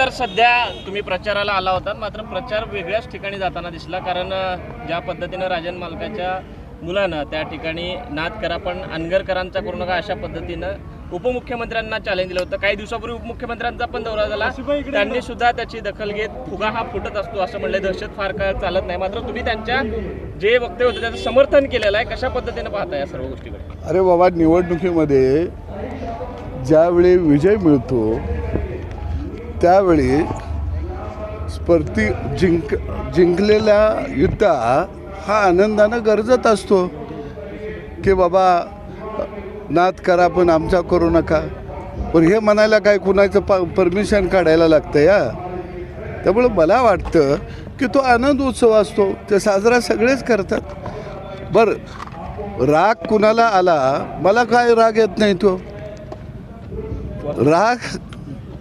तर सध्या तुम्ही प्रचाराला आला होता मात्र प्रचार वेगळ्याच ठिकाणी जाताना दिसला कारण ज्या पद्धतीनं राजन मालकाच्या मुलानं त्या ठिकाणी नाद करा पण अनगरकरांचा करू नका अशा पद्धतीनं उपमुख्यमंत्र्यांना चॅलेंज दिलं होतं. काही दिवसापूर्वी उपमुख्यमंत्र्यांचा पण दौरा झाला. त्यांनी सुद्धा त्याची दखल घेत फुगा हा फुटत असतो असं म्हणलं. दहशत फार काळ चालत नाही. मात्र तुम्ही त्यांच्या जे वक्तव्य होते त्याचं समर्थन केलेलं आहे. कशा पद्धतीनं पाहता या सर्व गोष्टीकडे? अरे बाबा निवडणुकीमध्ये ज्यावेळी विजय मिळतो त्यावेळी स्पर्धी जिंक जिंकलेल्या युद्धा हा आनंदानं गरजत असतो. की बाबा नाद करा पण आमचा करू नका. पण हे म्हणायला काय कुणाचं प परमिशन काढायला लागतं या त्यामुळं मला वाटतं की तो आनंद उत्सव असतो. ते साजरा सगळेच करतात. बरं राग कुणाला आला? मला काय राग येत नाही तो. राग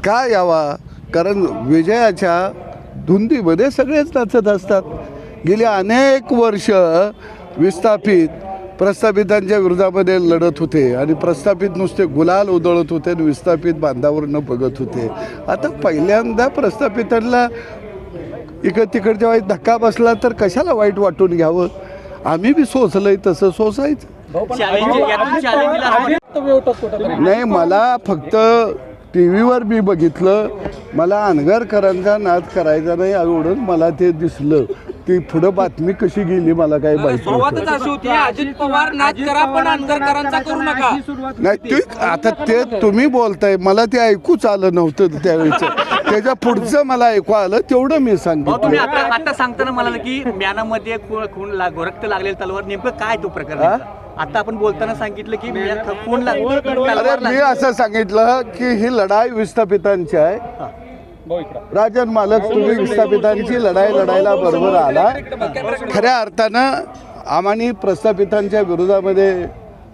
का यावा? कारण विजयाच्या धुंदीमध्ये सगळेच नाचत असतात. गेली अनेक वर्ष विस्थापित प्रस्थापितांच्या विरोधामध्ये लढत होते आणि प्रस्थापित नुसते गुलाल उधळत होते आणि विस्थापित बांधावर न बघत होते. आता पहिल्यांदा प्रस्थापितांना इकड तिकडच्या वाईट धक्का बसला तर कशाला वाईट वाटून घ्यावं? आम्ही बी सोचलंय तसं सोसायचं. नाही मला फक्त टी व्हीवर मी बघितलं मला अनगरकरांचा नाद करायचा नाही एवढंच मला ते दिसलं. ती पुढं बातमी कशी गेली मला काही माहिती सुरुवातच अशी होती अजित पवार नाच करा पण करू नका. नाही ते आता ते तुम्ही बोलताय मला ते ऐकूच आलं नव्हतं त्यावेळेचं. त्याच्या पुढचं मला ऐकू आलं तेवढं मी भाऊ तुम्ही आता आता सांगताना म्हणाल की म्यानामध्ये खून लाग रक्त लागलेलं तलवार नेमकं काय तो प्रकार हा? नेमका? आता आपण बोलताना सांगितलं की मी असं सांगितलं की ही लढाई विस्थापितांची आहे. राजन मालक तुम्ही विस्थापितांची लढाई लढायला बरोबर आला खऱ्या अर्थानं आम्हाने प्रस्थापितांच्या विरोधामध्ये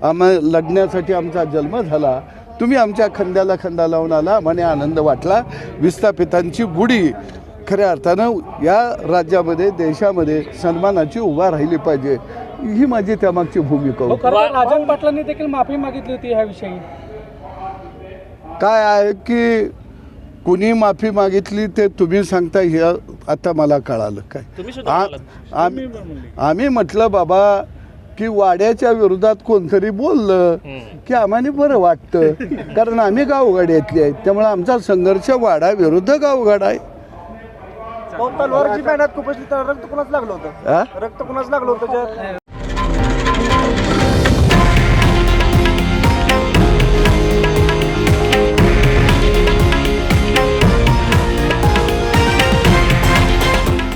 आम्हा लढण्यासाठी आमचा जन्म झाला. तुम्ही आमच्या खंद्याला खंदा लावून आला. आम्हाने आनंद वाटला. विस्थापितांची गुढी खऱ्या अर्थानं या राज्यामध्ये देशामध्ये सन्मानाची उभा राहिली पाहिजे. ही माझी त्यामागची भूमिका होती. खरं तर राजन पाटलांनी देखील माफी मागितली होती ह्याविषयी. काय आहे की कुणी माफी मागितली ते तुम्ही सांगता हे आता मला कळालं काय. आ-. आम्ही आम्ही म्हटलं बाबा की वाड्याच्या विरोधात कोणतरी बोललं की आम्हाला बरं वाटतं. कारण आम्ही गावगाड्यातली आहेत त्यामुळे आमचा संघर्ष वाडा विरुद्ध गावगाड आहे. तलवारची मेहनत खूप असली तर रक्त कुणाच लागलं होतं? हा? रक्त कुणाच लागलं होतं?